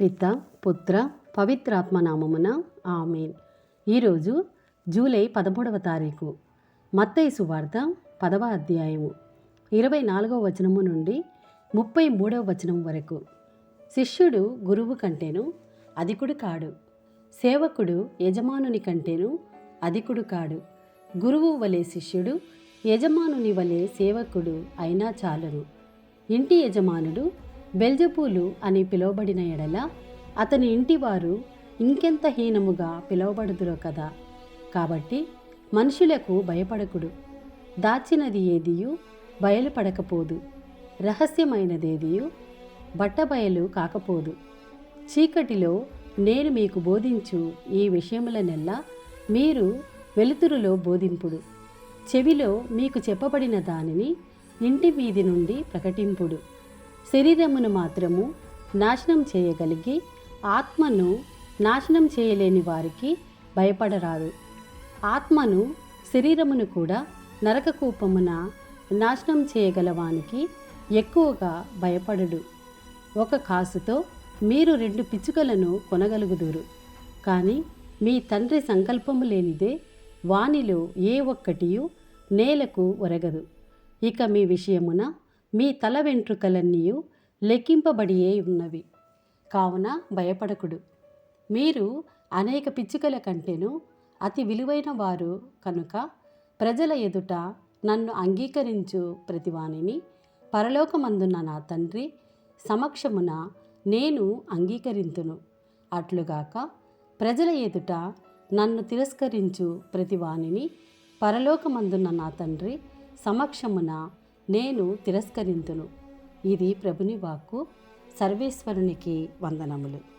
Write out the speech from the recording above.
పిత పుత్ర పవిత్రాత్మ నామమున ఆమెన్. ఈరోజు జూలై పదమూడవ తారీఖు మత్తైసు వార్త పదవ అధ్యాయము ఇరవై నాలుగవ వచనము నుండి ముప్పై మూడవ వచనం వరకు. శిష్యుడు గురువు కంటేను అధికుడు కాడు. సేవకుడు యజమానుని కంటేను అధికుడు కాడు. గురువు వలె శిష్యుడు యజమానుని వలె సేవకుడు అయినా చాలును ఇంటి యజమానుడు బెల్జపూలు అని పిలువబడిన ఎడల అతని ఇంటివారు ఇంకెంత హీనముగా పిలువబడుదురో కదా. కాబట్టి మనుషులకు భయపడకుడు. దాచినది ఏదియు బయలుపడకపోదు. రహస్యమైనదేదియు బట్టబయలు కాకపోదు. చీకటిలో నేను మీకు బోధించు ఈ విషయములనెల్లా మీరు వెలుతురులో బోధింపుడు. చెవిలో మీకు చెప్పబడిన దానిని ఇంటి మీది నుండి ప్రకటింపుడు. శరీరమును మాత్రము నాశనం చేయగలిగి ఆత్మను నాశనం చేయలేని వారికి భయపడరాదు. ఆత్మను శరీరమును కూడా నరకకూపమున నాశనం చేయగలవానికి ఎక్కువగా భయపడడు. ఒక కాసుతో మీరు రెండు పిచ్చుకలను కొనగలుగుదురు. కానీ మీ తండ్రి సంకల్పము లేనిదే వానిలో ఏ ఒక్కటియు నేలకు ఒరగదు. ఇక మీ విషయమున మీ తల వెంట్రుకలన్నీయు లెక్కింపబడియే ఉన్నవి. కావున భయపడకుడు. మీరు అనేక పిచ్చుకల కంటేను అతి విలువైన వారు కనుక ప్రజల ఎదుట నన్ను అంగీకరించు ప్రతివానిని పరలోకమందున్న నా తండ్రి సమక్షమున నేను అంగీకరింతును. అట్లుగాక ప్రజల ఎదుట నన్ను తిరస్కరించు ప్రతివానిని పరలోకమందున్న నా తండ్రి సమక్షమున నేను తిరస్కరింతును. ఇది ప్రభుని వాక్కు. సర్వేశ్వరునికి వందనములు.